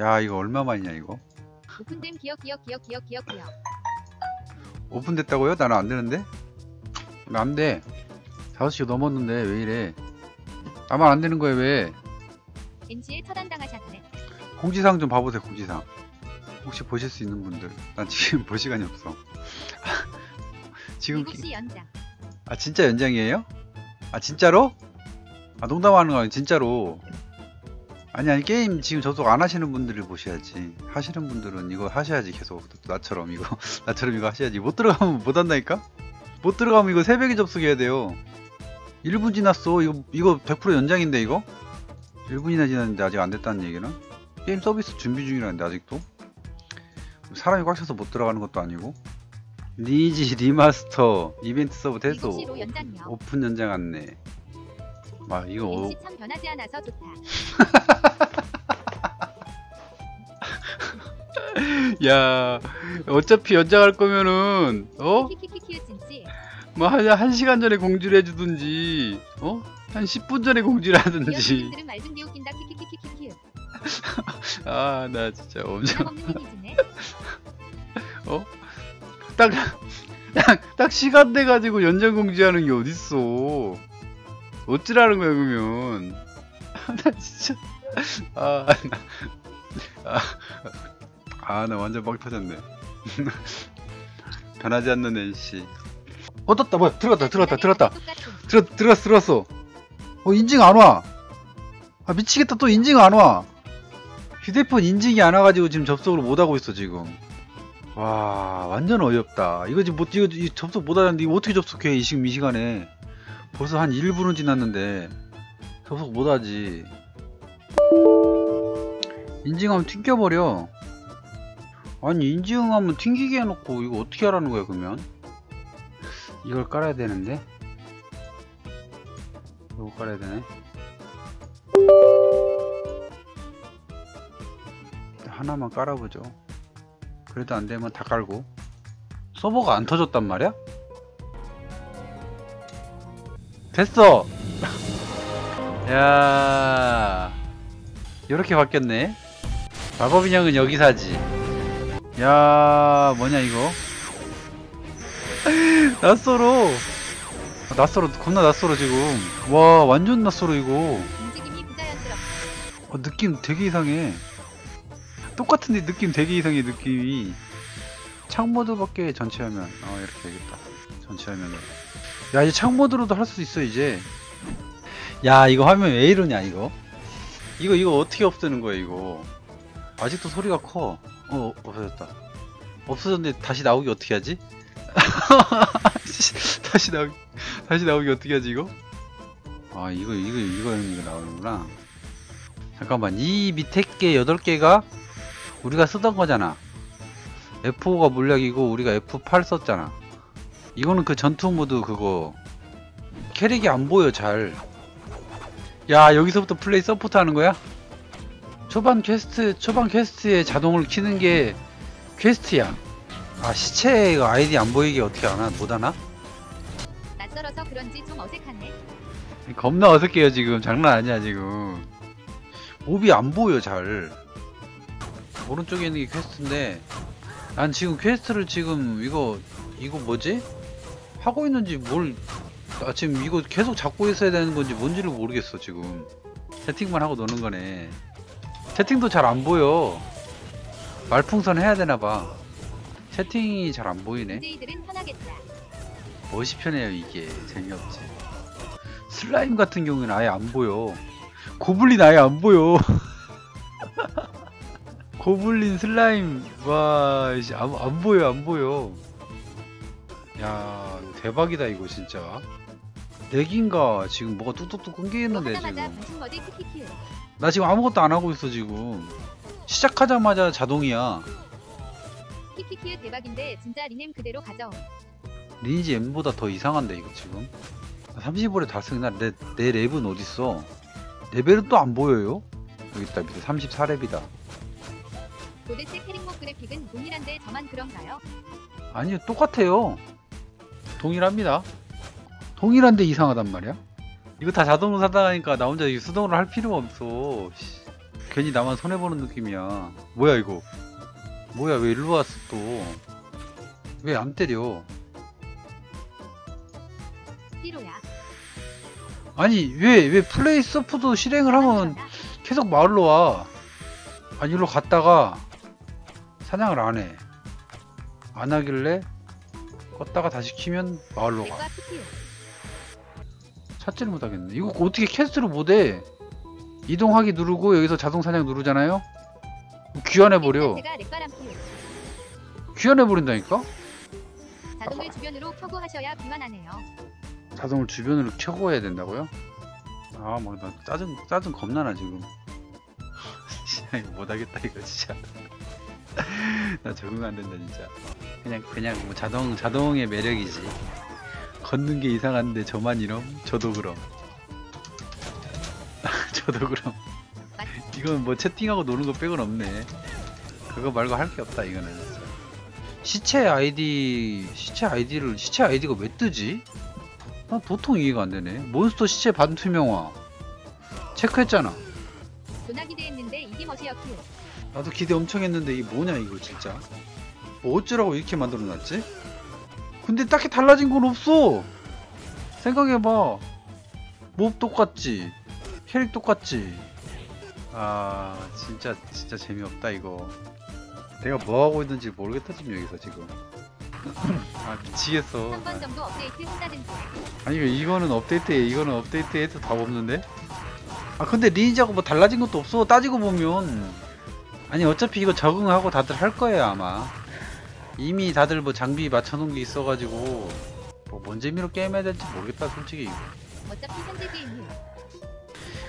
야 이거 얼마만이냐 이거? 오픈됨 기억 기억 기억 기억 기억 기억. 오픈됐다고요? 나는 안 되는데? 나 안돼. 5시 넘었는데 왜 이래? 나만 안 되는 거야 왜? NC에 처단당하셨네. 공지사항 좀 봐보세요 공지사항. 혹시 보실 수 있는 분들. 난 지금 볼 시간이 없어. 지금 7시 연장. 아 진짜 연장이에요? 아 진짜로? 아 농담하는 거 아니야 진짜로 아니 아니 게임 지금 접속 안 하시는 분들을 보셔야지. 하시는 분들은 이거 하셔야지 계속. 나처럼 이거 나처럼 이거 하셔야지. 못 들어가면 못 한다니까? 못 들어가면 이거 새벽에 접속해야 돼요. 1분 지났어. 이거 이거 100% 연장인데 이거? 1분이나 지났는데 아직 안 됐다는 얘기는? 게임 서비스 준비 중이라는데 아직도? 사람이 꽉 차서 못 들어가는 것도 아니고. 리지 리마스터 이벤트 7시로 연장이요. 오픈 연장 안내 아 이거 어, 참 변하지 않아서 좋다. 야 어차피 연장할 거면은 어? 뭐 한 한 시간 전에 공지를 해주든지 어? 한 10분 전에 공지를 하든지. 아 나 진짜 엄청 이미지네. 딱, 딱, 딱 시간 돼가지고 연장 공지하는 게 어딨어 어찌라는 거야 그러면? 나 진짜. 아, 나, 아, 아, 나 완전 빡 터졌네. 변하지 않는 NC 어 떴다 뭐야. 들어갔다 들어갔다 들어갔다. 똑같은 들어, 들어갔어 들어갔어. 어 인증 안와. 아 미치겠다. 또 인증 안와. 휴대폰 인증이 안 와가지고 지금 접속을 못하고 있어 지금. 와 완전 어이없다. 이거 지금 못 이거 이 접속 못하는데 이거 어떻게 접속해 이 지금 이 시간에 벌써 한 1분은 지났는데 접속 못하지. 인증하면 튕겨버려. 아니 인증하면 튕기게 해놓고 이거 어떻게 하라는 거야 그러면? 이걸 깔아야 되는데? 이거 깔아야 되네. 하나만 깔아보죠. 그래도 안 되면 다 깔고. 서버가 안 터졌단 말이야? 됐어. 야 이렇게 바뀌었네. 마법 인형은 여기 사지. 야 뭐냐 이거? 낯설어. 낯설어 겁나 낯설어 지금. 와 완전 낯설어 이거. 어, 느낌 되게 이상해. 똑같은데 느낌 되게 이상해 느낌이. 창모드밖에 전체 화면. 어 이렇게 해야겠다. 전체 화면으로 야 이제 창모드로도 할 수 있어 이제. 야 이거 화면 왜 이러냐 이거? 이거 이거 어떻게 없애는 거야 이거? 아직도 소리가 커. 어, 없어졌다. 없어졌는데 다시 나오기 어떻게 하지? 다시 나오기 다시 나오기 어떻게 하지 이거? 아 이거 이거 이거 이거 나오는구나. 잠깐만 이 밑에 게 8개가 우리가 쓰던 거잖아. F5가 물약이고 우리가 F8 썼잖아 이거는 그 전투 모드 그거. 캐릭이 안 보여 잘 야 여기서부터 플레이 서포트 하는 거야? 초반 퀘스트 초반 퀘스트에 자동을 키는 게 퀘스트야. 아 시체가 아이디 안 보이게 어떻게 하나? 못 하나? 낯설어서 그런지 좀 어색하네. 겁나 어색해요 지금. 장난 아니야 지금. 몹이 안 보여 잘. 오른쪽에 있는 게 퀘스트인데 난 지금 퀘스트를 지금 이거 이거 뭐지 하고 있는지 뭘 아, 지금 이거 계속 잡고 있어야 되는 건지 뭔지를 모르겠어 지금. 채팅만 하고 노는 거네. 채팅도 잘 안 보여. 말풍선 해야 되나봐. 채팅이 잘 안 보이네. 멋이 편해요 이게. 재미없지. 슬라임 같은 경우는 아예 안 보여. 고블린 아예 안 보여. 고블린 슬라임. 와 이제 안, 안 보여 안 보여 야 대박이다 이거 진짜. 렉인가? 지금 뭐가 뚝뚝뚝 하자마자 지금. 나 지금 아무것도 안 하고 있어 지금. 시작하자마자 자동이야. 키키키우 대박인데 진짜 리넴 그대로 가져 리니지 M보다 더 이상한데 이거 지금. 35에 달성이나 내, 내 랩은 어딨어? 레벨은 또 안 보여요? 여기 있다 밑에 34랩이다. 도대체 캐릭모 그래픽은 동일한데 저만 그런가요? 아니요 똑같아요 동일합니다. 동일한데 이상하단 말이야? 이거 다 자동으로 사다가니까 나 혼자 이 수동으로 할 필요가 없어. 씨. 괜히 나만 손해보는 느낌이야. 뭐야 이거? 뭐야 왜 일로 왔어 또? 왜 안 때려? 띠로야. 아니 왜 왜 플레이 서프도 실행을 하면 계속 마을로 와? 아니 일로 갔다가 사냥을 안 해. 안 하길래 껐다가 다시 키면 마을로 가. 찾지를 못하겠네 이거 어떻게 캐스트를 못해 이동하기 누르고 여기서 자동 사냥 누르잖아요 귀환해버려. 귀환해버린다니까 자동을 주변으로 켜고 하셔야 비만하네요. 자동을 주변으로 켜고 해야 된다고요? 아, 막나 짜증 짜증 겁나나 지금. 이거 못하겠다 이거 진짜. 나 적응 안 된다 진짜. 그냥 그냥 뭐 자동 자동의 매력이지. 걷는 게 이상한데 저만 이럼 저도 그럼. 저도 그럼. 이건 뭐 채팅하고 노는 거 빼곤 없네. 그거 말고 할 게 없다 이거는. 시체 아이디 시체 아이디를 시체 아이디가 왜 뜨지? 난 도통 이해가 안 되네. 몬스터 시체 반투명화. 체크했잖아. 나도 기대 엄청 했는데 이게 뭐냐 이거 진짜. 뭐 어쩌라고 이렇게 만들어 놨지? 근데 딱히 달라진 건 없어. 생각해봐. 몹 똑같지. 캐릭 똑같지. 아 진짜 진짜 재미없다 이거. 내가 뭐 하고 있는지 모르겠다 지금 여기서 지금. 아 미치겠어. 아니 이거- 이거는 업데이트해 이거는 업데이트해도 답 없는데 아 근데 리니지하고 뭐 달라진 것도 없어 따지고 보면 아니 어차피 이거 적응하고 다들 할 거예요 아마 이미 다들 뭐 장비 맞춰놓은 게 있어가지고 뭐뭔 재미로 게임해야 될지 모르겠다 솔직히. 어차피 현재 게임이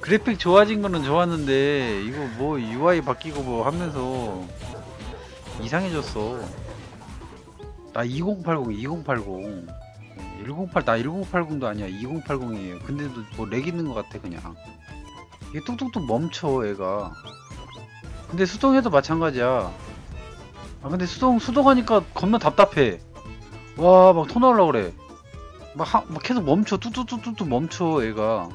그래픽 좋아진 거는 좋았는데 이거 뭐 UI 바뀌고 뭐 하면서 이상해졌어. 나 2080 2080 108, 나 1080도 아니야. 2080이에요. 근데도 뭐 렉 있는 것 같아 그냥. 이게 뚝뚝뚝 멈춰 얘가. 근데 수동해도 마찬가지야 아 근데 수동 수동 하니까 겁나 답답해. 와 막 토 나올라 그래. 막, 하, 막 계속 멈춰. 뚝뚝뚝뚝 멈춰 얘가.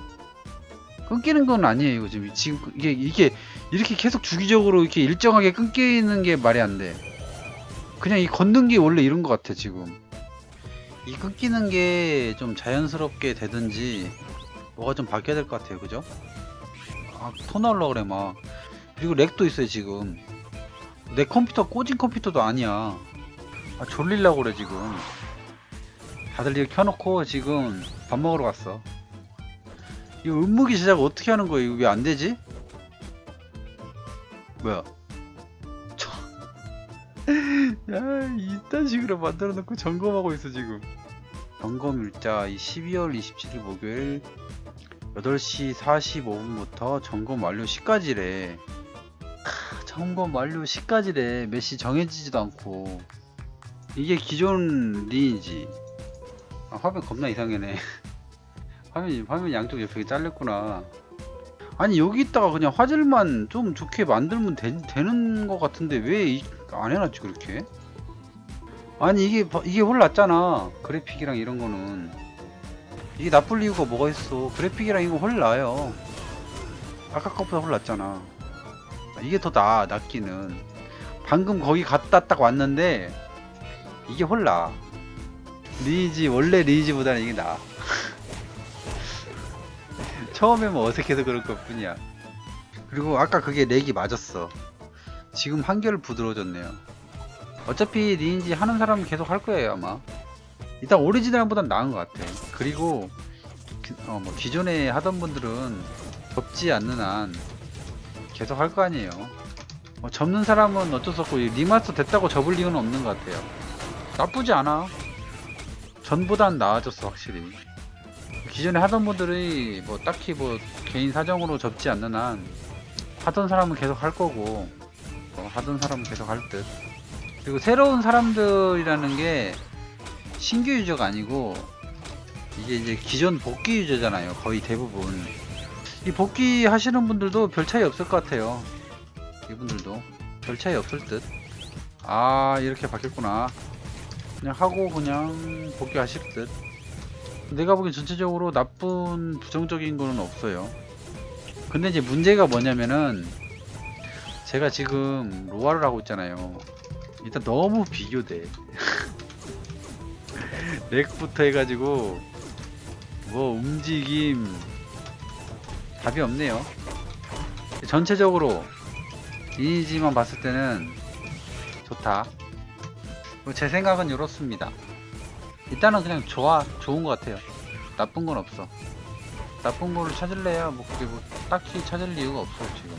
끊기는 건 아니에요 이거 지금. 지금 그- 이게 이게 이렇게 계속 주기적으로 이렇게 일정하게 끊기는 게 말이 안 돼. 그냥 이 걷는 게 원래 이런 것 같아 지금. 이 끊기는 게 좀 자연스럽게 되든지 뭐가 좀 바뀌어야 될 것 같아요 그죠? 아토 나올라 그래 막. 그리고 렉도 있어요 지금 내 컴퓨터 꽂은 컴퓨터도 아니야. 아 졸릴라 그래 지금. 다들 이거 켜놓고 지금 밥 먹으러 갔어. 이거 음무기 제작 어떻게 하는 거야? 이거 왜 안 되지? 뭐야? 저... 야 이딴 식으로 만들어 놓고 점검하고 있어 지금. 점검 일자 이 12월 27일 목요일 8시 45분부터 점검 완료 시까지래. 크, 점검 완료 시까지래 몇 시 정해지지도 않고. 이게 기존 리니지. 아, 화면 겁나 이상하네. 화면 화면 양쪽 옆에 잘렸구나. 아니 여기 있다가 그냥 화질만 좀 좋게 만들면 되, 되는 것 같은데 왜 안 해놨지 그렇게? 아니 이게 봐- 이게 홀랐잖아. 그래픽이랑 이런 거는. 이게 나쁠 이유가 뭐가 있어? 그래픽이랑 이거 홀 나요. 아까 것보다 홀랐잖아 아, 이게 더 나아 낫기는. 방금 거기 갔다 딱 왔는데 이게 홀라. 리니지 원래 리니지보다는 이게 나아 처음에 뭐 어색해서 그럴 것 뿐이야. 그리고 아까 그게 렉이 맞았어. 지금 한결 부드러워졌네요. 어차피 리니지 하는 사람은 계속 할 거예요 아마. 일단 오리지널보단 나은 것 같아. 그리고 기, 어, 뭐 기존에 하던 분들은 접지 않는 한 계속 할 거 아니에요 뭐 접는 사람은 어쩔 수 없고 이 리마스터 됐다고 접을 이유는 없는 것 같아요 나쁘지 않아 전보단 나아졌어 확실히 기존에 하던 분들이 뭐 딱히 뭐 개인 사정으로 접지 않는 한 하던 사람은 계속 할 거고 어, 하던 사람은 계속 할 듯. 그리고 새로운 사람들이라는 게 신규 유저가 아니고 이게 이제 기존 복귀 유저잖아요. 거의 대부분. 이 복귀 하시는 분들도 별 차이 없을 것 같아요. 이분들도 별 차이 없을 듯. 아 이렇게 바뀌었구나. 그냥 하고 그냥 복귀 하실 듯. 내가 보기엔 전체적으로 나쁜 부정적인 거는 없어요. 근데 이제 문제가 뭐냐면은 제가 지금 로아를 하고 있잖아요. 일단 너무 비교돼. 렉부터 해가지고 뭐 움직임 답이 없네요. 전체적으로 이미지만 봤을 때는 좋다. 제 생각은 이렇습니다. 일단은 그냥 좋아, 좋은 것 같아요. 나쁜 건 없어. 나쁜 거를 찾을래야 뭐 그게 뭐 딱히 찾을 이유가 없어요 지금.